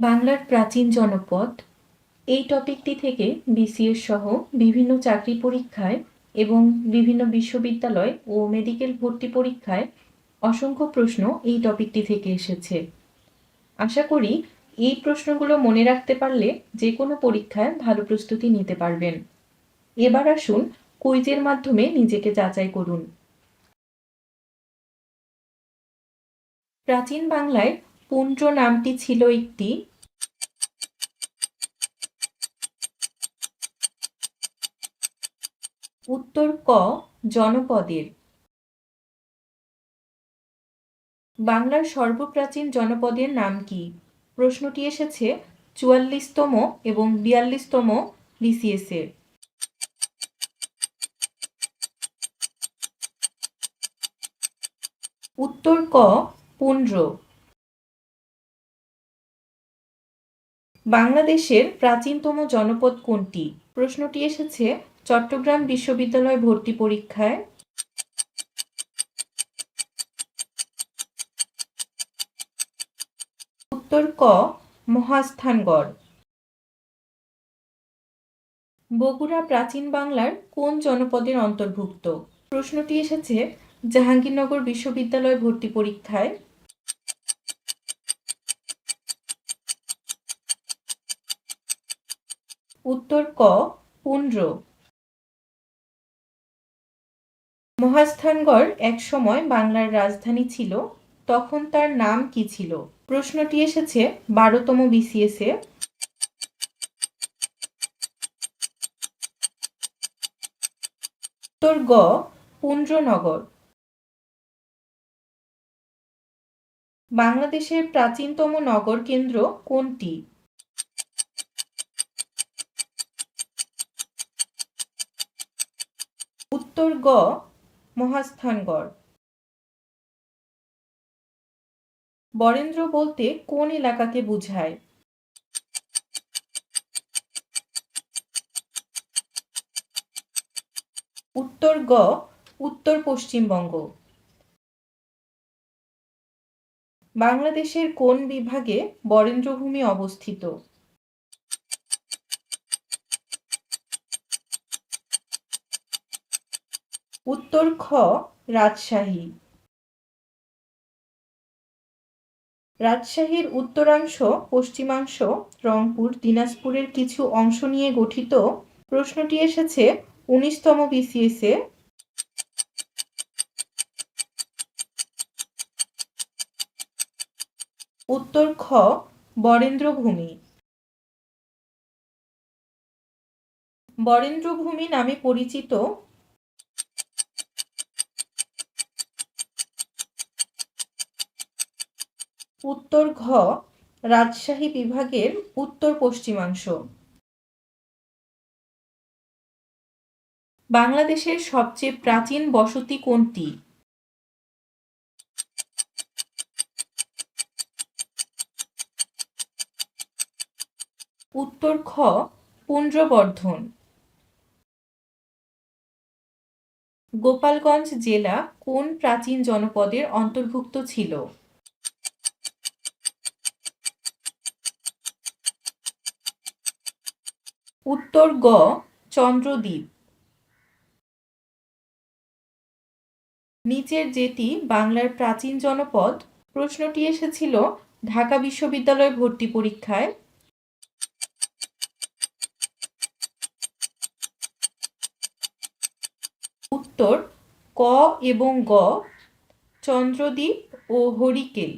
বাংলার প্রাচীন জনপদ। এই টপিকটি থেকে বিসিএস সহ বিভিন্ন চাকরি পরীক্ষায় এবং বিভিন্ন বিশ্ববিদ্যালয় ও মেডিকেল ভর্তি পরীক্ষায় অসংখ্য প্রশ্ন এই টপিকটি থেকে এসেছে। আশা করি এই প্রশ্নগুলো মনে রাখতে পারলে যে কোনো পরীক্ষায় ভালো প্রস্তুতি নিতে পারবেন। এবার আসুন কুইজের মাধ্যমে নিজেকে যাচাই করুন। প্রাচীন বাংলায় পুন্ড্র নামটি ছিল একটি উত্তর ক জনপদের। বাংলার সর্বপ্রাচীন জনপদের নাম কি? প্রশ্নটি এসেছে চুয়াল্লিশতম এবং বিয়াল্লিশতম বিসিএস এর উত্তর ক পুন্ড্র বাংলাদেশের প্রাচীনতম জনপদ কোনটি? প্রশ্নটি এসেছে চট্টগ্রাম বিশ্ববিদ্যালয় ভর্তি পরীক্ষায়। উত্তর ক, মহাস্থানগড়। বগুড়া প্রাচীন বাংলার কোন জনপদের অন্তর্ভুক্ত? প্রশ্নটি এসেছে জাহাঙ্গীরনগর বিশ্ববিদ্যালয় ভর্তি পরীক্ষায়। উত্তর ক পুন্ড্র মহাস্থানগড় একসময় বাংলার রাজধানী ছিল, তখন তার নাম কি ছিল? প্রশ্নটি এসেছে বারোতম বিসিএস উত্তর গ পুন্ড্রনগর বাংলাদেশের প্রাচীনতম নগর কেন্দ্র কোনটি? উত্তর গ মহাস্থানগড় বরেন্দ্র বলতে কোন এলাকাকে বোঝায়? উত্তর গ, উত্তর পশ্চিমবঙ্গ। বাংলাদেশের কোন বিভাগে বরেন্দ্রভূমি অবস্থিত? উত্তর খ, রাজশাহী। রাজশাহীর উত্তরাংশ, পশ্চিমাংশ, রংপুর, দিনাজপুরের কিছু অংশ নিয়ে গঠিত। প্রশ্নটি এসেছে উনিশতম বিসিএস এ। উত্তর খ, বরেন্দ্রভূমি। বরেন্দ্রভূমি নামে পরিচিত উত্তর ঘ, রাজশাহী বিভাগের উত্তর পশ্চিমাংশ। বাংলাদেশের সবচেয়ে প্রাচীন বসতি কোনটি? উত্তর খ পুন্ড্রবর্ধন। গোপালগঞ্জ জেলা কোন প্রাচীন জনপদের অন্তর্ভুক্ত ছিল? উত্তর গ, চন্দ্রদ্বীপ। নিচের যেটি বাংলার প্রাচীন জনপদ, প্রশ্নটি এসেছিল ঢাকা বিশ্ববিদ্যালয় ভর্তি পরীক্ষায়। উত্তর ক এবং গ, চন্দ্রদ্বীপ ও হরিকেল।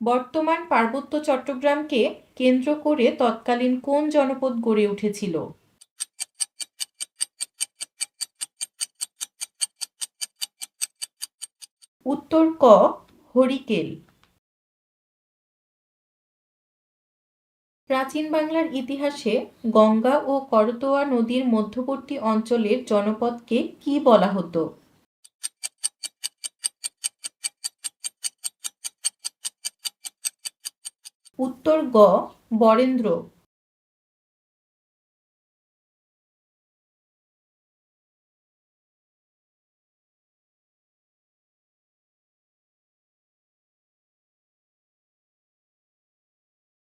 বর্তমান পার্বত্য চট্টগ্রামকে কেন্দ্র করে তৎকালীন কোন জনপদ গড়ে উঠেছিল? উত্তর ক, হরিকেল। প্রাচীন বাংলার ইতিহাসে গঙ্গা ও করতোয়া নদীর মধ্যবর্তী অঞ্চলের জনপদকে কি বলা হতো? উত্তর গ বরেন্দ্র